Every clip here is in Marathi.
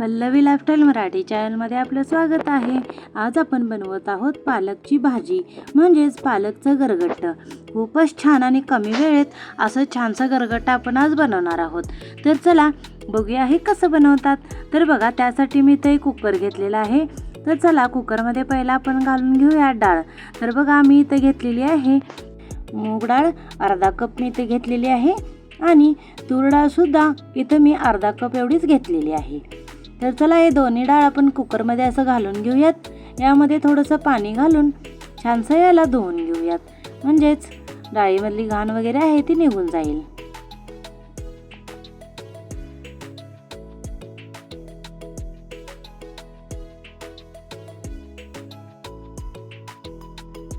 पल्लवी लाईफस्टाईल मराठी चॅनलमध्ये आपलं स्वागत आहे. आज आपण बनवत आहोत पालकची भाजी म्हणजेच पालकचं गरगट्ट. खूपच छान आणि कमी वेळेत असं छानसं गरगट्ट आपण आज बनवणार आहोत. तर चला बघूया हे कसं बनवतात. तर बघा त्यासाठी मी इथं एक कुकर घेतलेला आहे. तर चला कुकरमध्ये पहिला आपण घालून घेऊया डाळ. तर बघा मी इथं घेतलेली आहे मूग डाळ अर्धा कप मी इथे घेतलेली आहे. आणि तूर डाळसुद्धा इथं मी अर्धा कप एवढीच घेतलेली आहे. तर चला हे दोन्ही डाळ आपण कुकरमध्ये असं घालून घेऊयात. यामध्ये थोडंसं पाणी घालून छानसं याला धुवून घेऊयात. म्हणजेच डाळीमधली घाण वगैरे आहे ती निघून जाईल.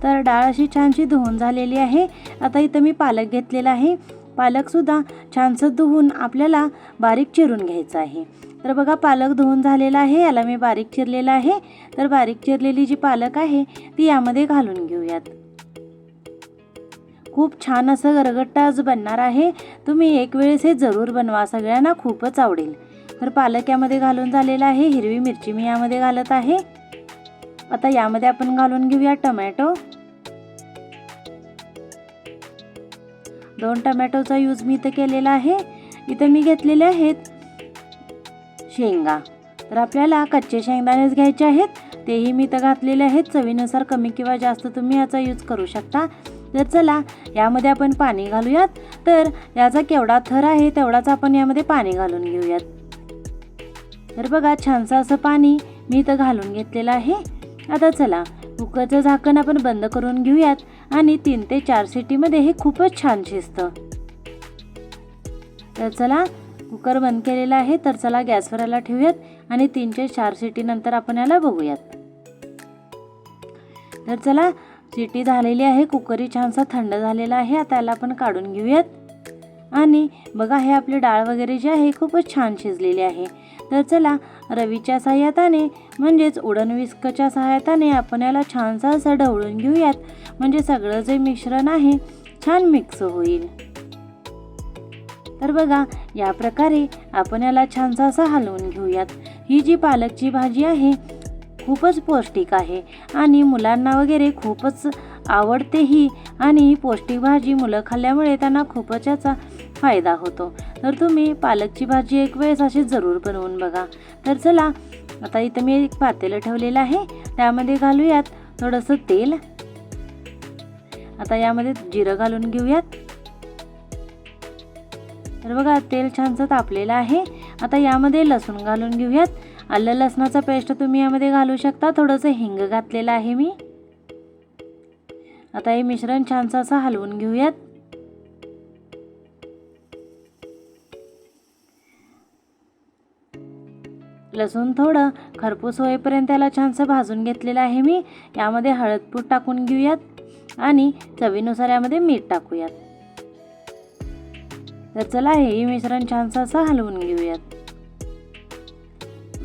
तर डाळ अशी छानशी धुवून झालेली आहे. आता इथं मी पालक घेतलेला आहे. पालकसुद्धा छानसं धुवून आपल्याला बारीक चिरून घ्यायचं आहे. तर बघा पालक धुवून झालेला आहे याला मी बारीक चिरलेला आहे. तर बारीक चिरलेली जी पालक आहे ती यामध्ये घालून घेऊयात. खूप छान असं गरगट्टा आज बनणार आहे. तुम्ही एक वेळेस हे जरूर बनवा सगळ्यांना खूपच आवडेल. तर पालक यामध्ये घालून झालेला आहे हिरवी मिरची मी यामध्ये घालत आहे. आता यामध्ये आपण घालून घेऊया टमॅटो. दोन टमॅटोचा यूज मी इथं केलेला आहे. इथं मी घेतलेले आहेत शेंगा. तर आपल्याला कच्चे शेंगदाणेच घ्यायचे आहेत तेही मी इथं घातलेले आहेत. चवीनुसार कमी किंवा जास्त तुम्ही याचा यूज करू शकता. तर चला यामध्ये आपण पाणी घालूयात. तर याचा केवढा थर आहे तेवढाच आपण यामध्ये पाणी घालून घेऊयात. तर बघा छानसं असं पाणी मी इथं घालून घेतलेलं आहे. आता चला कुकरचं झाकण आपण बंद करून घेऊयात आणि तीन ते चार सिटीमध्ये हे खूपच छान शिजतं. तर चला कुकर बंद केलेला आहे तर चला गॅसवर याला ठेवूयात आणि तीन ते चार सिटीनंतर आपण याला बघूयात. तर चला सिटी झालेली आहे कुकरही छानसा थंड झालेला आहे आता याला आपण काढून घेऊयात. आणि बघा हे आपली डाळ वगैरे जी आहे खूपच छान शिजलेली आहे. तर चला रवीच्या सहाय्याताने म्हणजेच उडण विस्कच्या सहाय्याताने आपण याला छानसा असं ढवळून घेऊयात. म्हणजे सगळं जे मिश्रण आहे छान मिक्स होईल. तर बघा या प्रकारे आपण याला छानसा असा हलवून घेऊयात. ही जी पालकची भाजी आहे खूपच पौष्टिक आहे आणि मुलांना वगैरे खूपच आवडते ही आणि ही पौष्टिक भाजी मुलं खाल्ल्यामुळे त्यांना खूपच याचा फायदा होतो. तर तुम्ही पालकची भाजी एक वेळेस अशी जरूर बनवून बघा. तर चला आता इथं मी एक पातेलं ठेवलेलं आहे. त्यामध्ये घालूयात थोडंसं तेल. आता यामध्ये जिरं घालून घेऊयात. तर बघा तेल छानसं तापलेलं आहे. आता यामध्ये लसूण घालून घेऊयात. आलं लसणाचा पेस्ट तुम्ही यामध्ये घालू शकता. थोडंसं हिंग घातलेलं आहे मी. आता हे मिश्रण छानसं असं हलवून घेऊयात. लसूण थोडं खरपूस होईपर्यंत त्याला छानसं भाजून घेतलेलं आहे मी. यामध्ये हळदपूड टाकून घेऊयात आणि चवीनुसार यामध्ये मीठ टाकूयात. तर चला हे मिश्रण छानसं असं हलवून घेऊयात.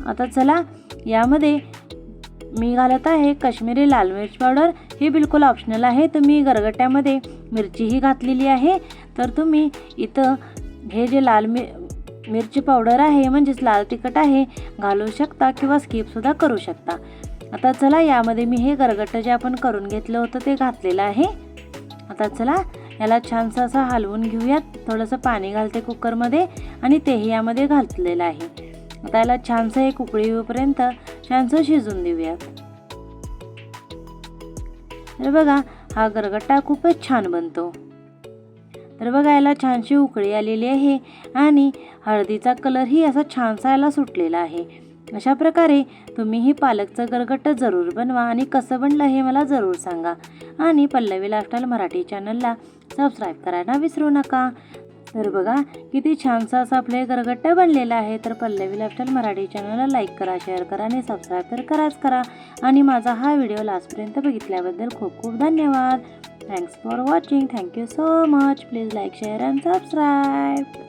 आता चला यामध्ये मी घालत आहे काश्मीरी लाल मिरच पावडर. हे बिलकुल ऑप्शनल आहे. तुम्ही गरगट्यामध्ये मिरचीही घातलेली आहे. तर तुम्ही इथं हे जे लाल मि मिरची पावडर आहे म्हणजेच लाल तिखट आहे घालू शकता किंवा स्किपसुद्धा करू शकता. आता चला यामध्ये मी हे गरगट्ट जे आपण करून घेतलं होतं ते घातलेलं आहे. आता चला याला छानसं असं हलवून घेऊयात. थोडंसं पाणी घालते कुकरमध्ये आणि तेही यामध्ये घातलेलं आहे. आता याला छानसं एक उकळी येऊपर्यंत छानसं शिजून देऊयात. तर बघा हा गरगट्टा खूपच छान बनतो. तर बघा याला छानशी उकळी आलेली आहे आणि हळदीचा कलरही असा छानसा याला सुटलेला आहे. अशा प्रकारे तुम्ही ही पालकचं गरगट्ट जरूर बनवा आणि कसं बनलं हे मला जरूर सांगा. आणि पल्लवी लाईफस्टाईल मराठी चॅनलला सबस्क्राईब करायला विसरू नका. तर बघा किती छानसा असं आपले हे गरगट्टा बनलेलं आहे. तर पल्लवी लाईफस्टाईल मराठी चॅनलला लाईक करा शेअर करा आणि सबस्क्राईब तर कराच करा. आणि माझा हा व्हिडिओ लास्टपर्यंत बघितल्याबद्दल खूप खूप धन्यवाद. Thanks for watching thank you so much please like share and subscribe